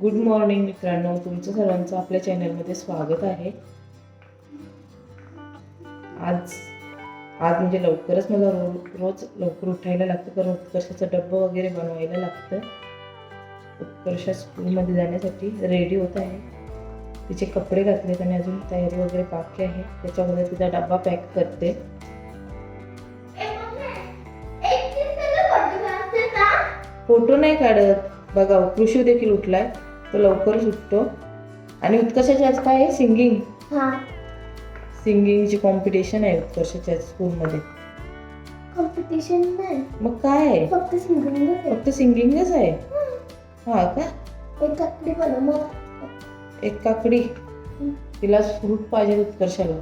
Good morning मित्रांनो. तुमचं सर्वांचं आपल्या चॅनलमध्ये स्वागत आहे. आज आज म्हणजे लवकरच मला रो रोज लवकर उठायला लागतं. कारण उत्कर्षाचं डब्बं वगैरे बनवायला लागतं. उत्कर्ष स्कूलमध्ये जाण्यासाठी रेडी होत आहे. तिचे कपडे घातलेत आणि अजून तयारी वगैरे बाकी आहे. त्याच्यामध्ये तिचा डब्बा पॅक करते. फोटो नाही काढत. बघा कृषी देखील उठलाय. तो लवकरच उठतो. आणि उत्कर्षाची आज काय आहे? सिंगिंग. हा. सिंगिंगची कॉम्पिटिशन आहे उत्कर्षाच्या स्कूलमध्ये कॉम्पिटिशन नाही. मग काय आहे? फक्त सिंगिंग फक्त सिंगिंगच आहे? हा. का? एक काकडी बनव मग. एक काकडी. तिला फ्रूट पाहिजे उत्कर्षाला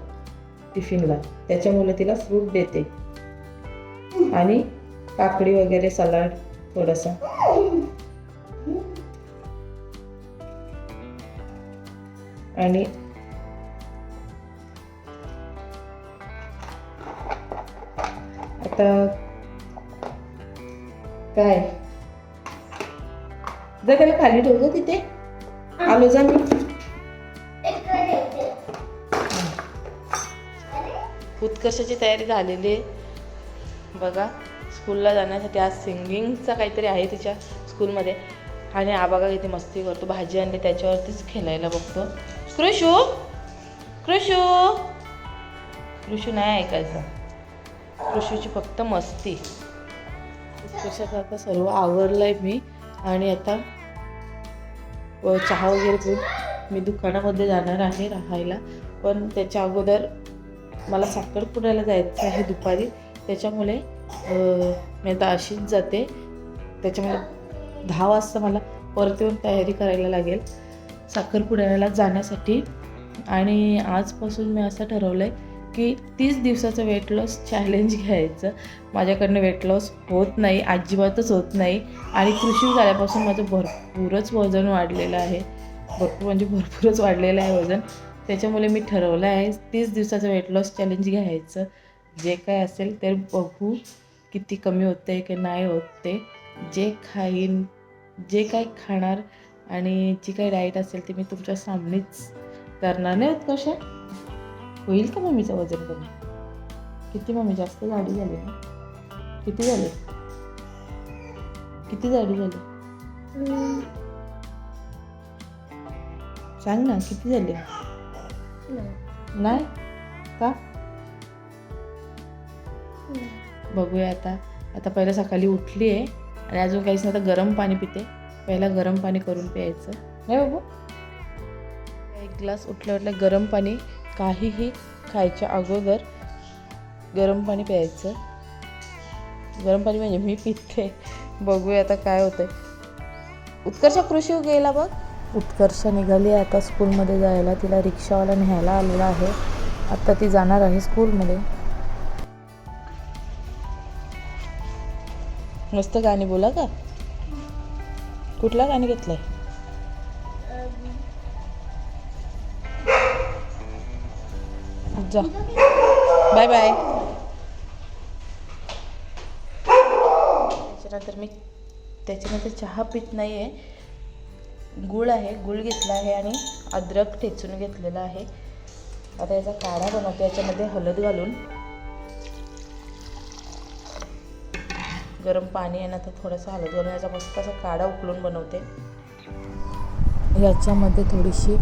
टिफिनला. त्याच्यामुळे तिला फ्रूट देते. आणि काकडी वगैरे सलाड थोडासा. आणि आता काय? जर त्याला खाली ठेवतो तिथे. आलो जा मी. उत्कर्षाची तयारी झालेली आहे. बघा स्कूलला जाण्यासाठी आज सिंगिंगचा काहीतरी आहे तिच्या स्कूलमध्ये आणि आबागा किती मस्ती करतो भाजी आणली त्याच्यावरतीच खेळायला बघतो. कृषू? कृषू? कृषू नाही ऐकायचं. कृषूची फक्त मस्ती. उत्कर्षाचं आता सर्व आवरलं आहे मी आणि आता चहा वगैरे पिऊन मी दुकानामध्ये जाणार आहे राहायला. पण त्याच्या अगोदर मला साखरपुड्याला जायचं आहे दुपारी. त्याच्यामुळे मी आता अशीच जाते. त्याच्यामुळे दहा वाजता मला परत येऊन तयारी करायला लागेल. साखरपुड्याला जाण्यासाठी. आणि आजपासून मी असं ठरवलं आहे की तीस दिवसाचं वेट लॉस चॅलेंज घ्यायचं. माझ्याकडनं वेट लॉस होत नाही अजिबातच होत नाही. आणि कृषी झाल्यापासून माझं भरपूरच वजन वाढलेलं आहे. भरपूर म्हणजे भरपूरच वाढलेलं आहे वजन. त्याच्यामुळे मी ठरवलं आहे तीस दिवसाचं वेट लॉस चॅलेंज घ्यायचं. जे काय असेल ते बघू किती कमी होते आहे की नाही होत ते जे खाईन जे काय खाणार आणि जी काही डाईट असेल ती मी तुमच्या सामनेच करणार. नाही आहेत कशा होईल का मम्मीचं वजन कमी? किती मम्मी? जास्त जाडी झाली ना? किती झाली? किती जाडी झाली? सांग ना किती झाली? नाही? का? बघूया आता. आता पहिलं सकाळी उठली आहे आणि अजून काहीच नाही तर गरम पाणी पिते. पहिला गरम पाणी करून प्यायचं. नाही बाबू? एक ग्लास उठल्या उठल्या गरम पाणी काहीही खायच्या अगोदर गरम पाणी प्यायचं. गरम पाणी म्हणजे मी पिते. बघूया आता काय होतंय. उत्कर्ष कृषी गेला बघ. उत्कर्ष निघाली आता स्कूलमध्ये जायला. तिला रिक्षावाला न्यायला आलेला आहे. आता ती जाणार आहे स्कूलमध्ये. मस्त गाणी बोला का? कुठला गाणी घेतलंय? जा. बाय बाय त्याच्यानंतर मी त्याच्यानंतर चहा पित नाही आहे गुळ आहे. गुळ घेतला आहे आणि अद्रक ठेचून घेतलेला आहे. आता याचा काढा बनवते. याच्यामध्ये हळद घालून. गरम पाणी आहे ना तर थोडंसं हलद घालून याचा मस्त असा काढा उकळून बनवते. याच्यामध्ये थोडीशी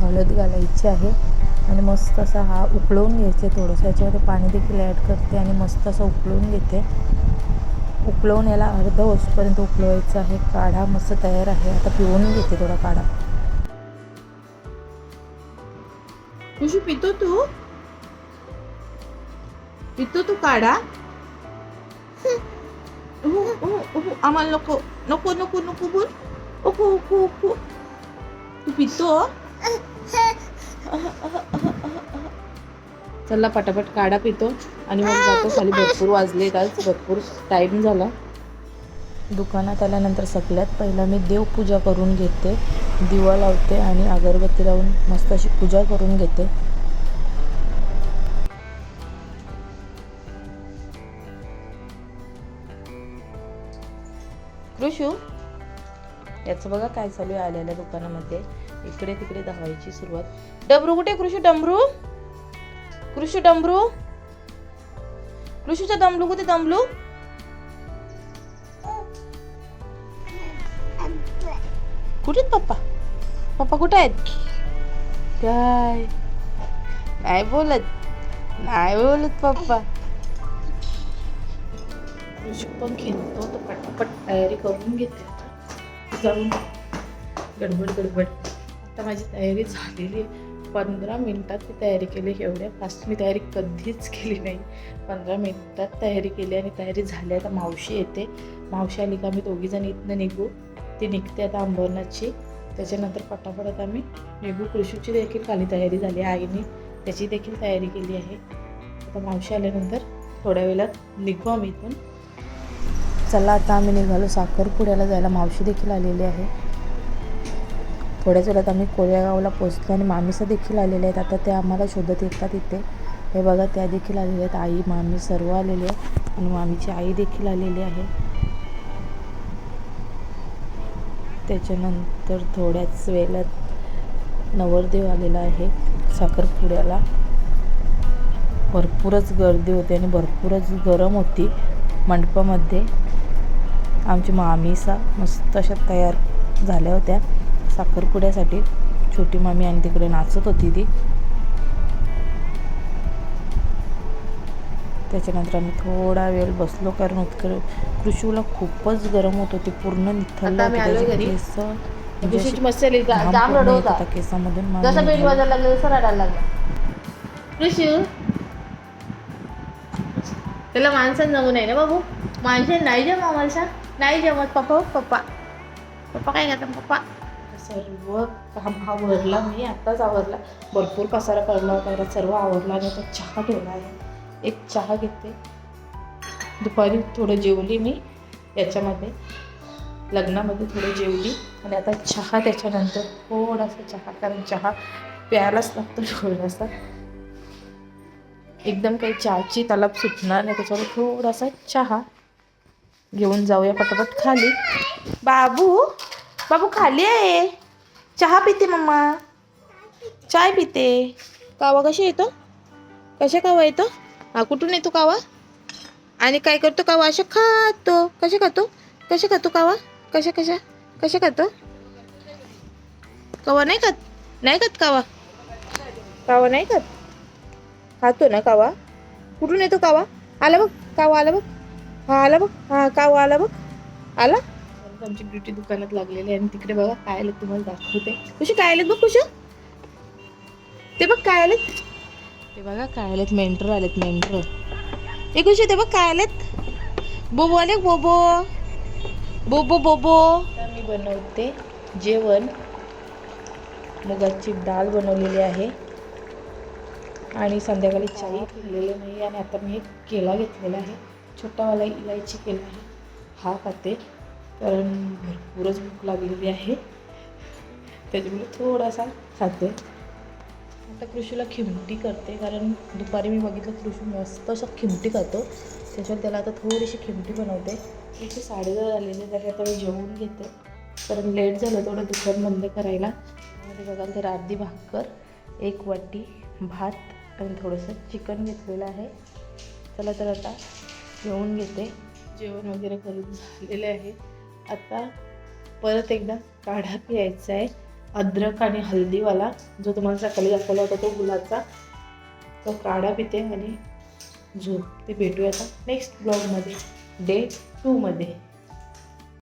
हळद घालायची आहे आणि मस्त असा हा उकळवून घ्यायचे थोडंसं. याच्यामध्ये पाणी देखील ॲड करते आणि मस्त असं उकळून घेते. उकळवून याला अर्ध ओसपर्यंत उकळवायचं आहे. काढा मस्त तयार आहे. आता पिऊन घेते थोडा काढा. खुशी पितो तू? पितो तू काढा. उहु, उहु, उहु, आम्हाला नको नको नको नको बोल ओको ओको ओको तू पितो चला पटापट काढा पितो. आणि मग जातो. खाली भरपूर वाजले आज भरपूर टाईम झाला. दुकानात आल्यानंतर सगळ्यात पहिला मी देवपूजा करून घेते. दिवा लावते आणि अगरबत्ती लावून मस्त अशी पूजा करून घेते. ऋषू याचं बघा काय चालू आहे आलेल्या दुकानामध्ये. इकडे तिकडे धावायची सुरुवात. डबरू कुठे? कृषी डमरू? कृषी डमरू? कृषीचा दमलू कुठे? दमलू कुठे आहेत पप्पा? पप्पा कुठे आहेत? काय? नाही बोलत. नाही बोलत पप्पा. कृषी पण खेळतो तर पटापट तयारी करून घेते. जाऊन गडबड गडबड. आता माझी तयारी झालेली पंधरा मिनटात मी तयारी केली. एवढ्या फास्ट मी तयारी कधीच केली नाही. पंधरा मिनटात तयारी केली आणि तयारी झाली. आता मावशी येते. मावशी आली का मी दोघीजण इथनं निघू. ती निघते आता अंबरनाथची. त्याच्यानंतर पटापट आता आम्ही निघू. कृषीची देखील खाली तयारी झाली. आईने त्याची देखील तयारी केली आहे. आता मावशी आल्यानंतर थोड्या वेळात निघू आम्ही इथून. चला आता आम्ही निघालो. साखरपुड्याला जायला मावशी देखील आलेली आहे. थोड्याच वेळात आम्ही कोळ्यागावला पोचलो आणि मामीसा देखील आलेले आहेत. आता ते आम्हाला शोधत येतात इथे. हे बघा त्या देखील आलेल्या आहेत. आई मामी सर्व आलेले आहेत. आणि मामीची आई देखील आलेली आहे. त्याच्यानंतर थोड्याच वेळात नवरदेव आलेला आहे साखरपुड्याला. भरपूरच गर्दी होती आणि भरपूरच गरम होती मंडपामध्ये. आमची मामीसा मस्त अशा तयार झाल्या होत्या. साखरपुड्यासाठी छोटी मामी आणि तिकडे नाचत होती ती. त्याच्यानंतर आम्ही थोडा वेळ बसलो कारण उत्कर कृषीला खूपच गरम होत होती. पूर्ण निथळलं होतं. म्हणजे होता. केसामधून. कृषी त्याला माणसं जमू नाही ना बाबू? माणसं नाही जमा माणसा नाही जमत पप्पा पप्पा पप्पा काय करतात पप्पा सर्व काम आवरला मी आत्ताच आवरला भरपूर पसारा पडला होता मला सर्व आवरला आणि आता चहा ठेवला आहे एक चहा घेते दुपारी थोडं जेवली मी याच्यामध्ये लग्नामध्ये थोडं जेवली आणि आता चहा त्याच्यानंतर थोडासा चहा कारण चहा प्यायलाच लागतो थोडासा एकदम काही चहाची तलब सुटणार नाही त्याच्यावर थोडासा चहा घेऊन जाऊया पटापट खाली. बाबू बाबू खाली आहे. चहा पिते मम्मा. चाय पिते. कावा कशी येतो कशा कावा येतो हा कुठून येतो कावा? आणि काय करतो कावा? अशा खातो. कशा खातो? कशा खातो कावा? कशा कशा? कशा खातो? कावा नाही खात? नाही खात कावा? कावा नाही खात? खातो ना कावा. कुठून येतो कावा? आला बघ कावा आला बघ. हा आला बघ. हा कावा आला बघ? आला? आमची ब्युटी दुकानात लागलेली आहे आणि तिकडे बघा काय आलं तुम्हाला दाखवते. कशी काय आलेत बघ कुशा? ते बघ काय आलेत. ते बघा काय आलेत. मेंटर आलेत मेंटर हे कुशे ते बघ काय आलेत. बोबो आले बोबो. बोबो बोबो. मी बनवते जेवण. मुगाची डाळ बनवलेली आहे. आणि संध्याकाळी चाई पिलेली नाही आणि आता मी एक केला घेतलेला आहे. छोटावाला इलायची केला आहे. हा खाते. कारण भरपूरच भूक लागलेली आहे. त्याच्यामुळे थोडासा खाते. आता कृषीला खिमटी करते. कारण दुपारी मी बघितलं कृषी मस्त असं खिमटी खातो. त्याच्यात त्याला आता थोडीशी खिमटी बनवते. इथे साडेदहा झालेली तरी आता मी जेवून घेते. कारण लेट झालं थोडं दुकान बंद करायला. आणि बघाल तर अर्धी भाकर एक वाटी भात आणि थोडंसं चिकन घेतलेलं आहे. चला तर आता जेवून घेते. जेवण वगैरे करून झालेले आहे. आता परत एकदा काढा प्यायचा आहे. अद्रक आणि हल्दीवाला जो तुम्हाला सकाळी दाखवला होता तो गुलाबचा तो काढा पिते आणि झोप. ते भेटूया आता नेक्स्ट ब्लॉगमध्ये डे टूमध्ये